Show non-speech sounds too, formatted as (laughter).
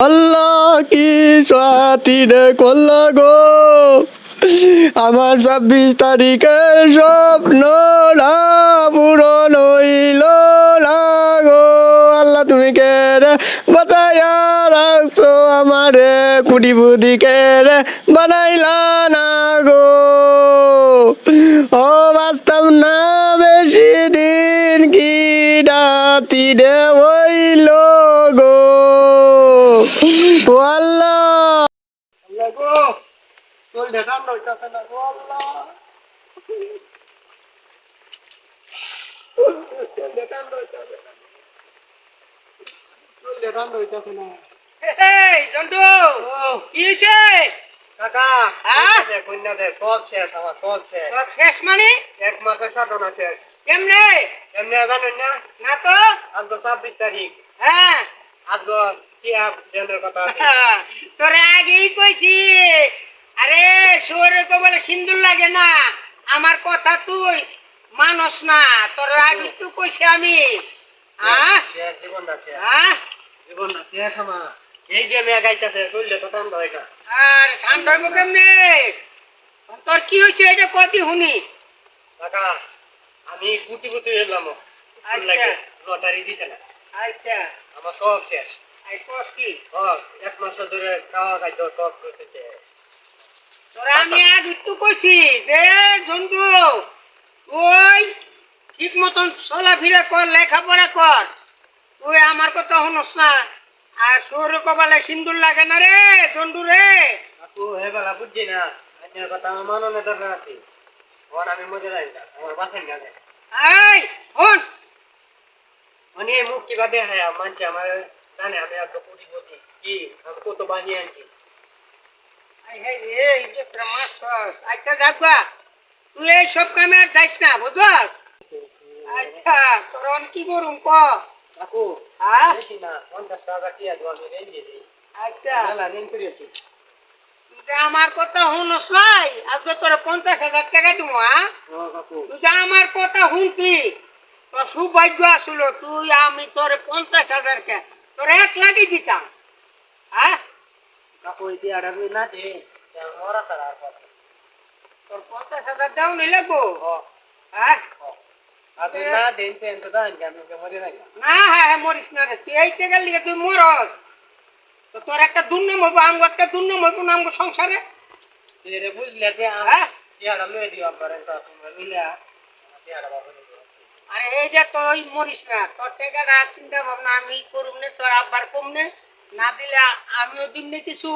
আল্লাহ কি সাথীরে করলা গো। আমার ছাব্বিশ তারিখের স্বপ্ন পূরণ হইল না গো। আল্লাহ তুমি কে রে বাঁচাইয়া রাখছো আমারে? কুটি বুদ্ধি কে রে বানাইলা না গো? ও বাস্তব না বেশি দিন কি ডাতি রে হইল গো ও আল্লাহ আল্লাহ গো তোর দেখান রইতাছে না গো আল্লাহ তোর দেখান রইতাছে না তোর দেখান রইতাছে না এই জন্টু ও কি হয়েছে কাকা হ্যাঁ? কন্যা দে, কন্যা দে সব শেষ আমার সব শেষ সব মানে এক মাসের সাধনা শেষ কেমনে এমনি জানেন না না তো আজ তো ছাব্বিশ তারিখ হ্যাঁ আজ কথা (laughs) তোরে আগেই কইছি। সিন্দুর লাগে না। আমার কথা তুই মানস না। তোর আগে তো কইছি আমি। শেষ জীবন না শেষ জীবন না শেষ আমার এই যে মেয়ে গাইতেছে চললে তো ঠান্ডা হয় না। আর ঠান্ডা হইব কেমনে? তোর কি হয়েছে এটা কতি শুনি। কাকা আমি গুটি গুটি এলাম আচ্ছা। লাগে লটারি দিতে না। আচ্ছা। আমার সব শেষ। আই কস কি? এক মাস ধরে খাওয়া খাইতে করতেছে। আমি আগে তো কইছি যে জন্তু ওই ঠিক মতন চলাফেরা কর লেখাপড়া কর। তুই আমার কথা শুনস না। আর তোর কবালে সিন্দুর লাগে না রে জন্টু রে। হে বেলা বুঝছি না। আপনার কথা আমার মাননে দরকার আছে। ওর আমি মজা যাই না। আমার বাসেন গেছে এই হন এই মুখ কিবা দেখা মানছে আমার। জানে আমি আর তো কোটি কোটি কি আমি কত বানিয়ে আনছি এই হে রে, এই যে তোরা মাছ খাস। আচ্ছা যাবা তুই এই সব কামে আর যাইস না আচ্ছা তোর কি করুম ক? কাকু হ্যাঁ বেশি না পঞ্চাশ টাকা কি আছে। আচ্ছা আমার কথা শুনস নাই আজকে তোর পঞ্চাশ হাজার টাকা দিব তুই আমার কথা শুনতি তোর সৌভাগ্য আসলো তুই আমি তোর পঞ্চাশ হাজার কে তোর এক লাগি দিতাম। না দে মরা তার আর তোর পঞ্চাশ হাজার দাও লাগবো? হ্যাঁ? তুই না দেন তেন তো দান কেন মরে না না হ্যাঁ হ্যাঁ মরিস না রে। তুই এইতে গেলি তুই মরস। তো তোর একটা দুর্নাম হইব আমগো একটা দুর্নাম হইব না আমগো সংসারে? রে বুঝলে তে হ্যাঁ? ইয়ারা লয়ে দিও আপনার তো তোমরা মিলে ইয়ারা বাবা আরে এই যে তুই মরিস না তোর টাকাটা চিন্তা ভাবনা আমি করুম নে তোর আব্বার কম নে। না দিলে আমিও দিন কিছু।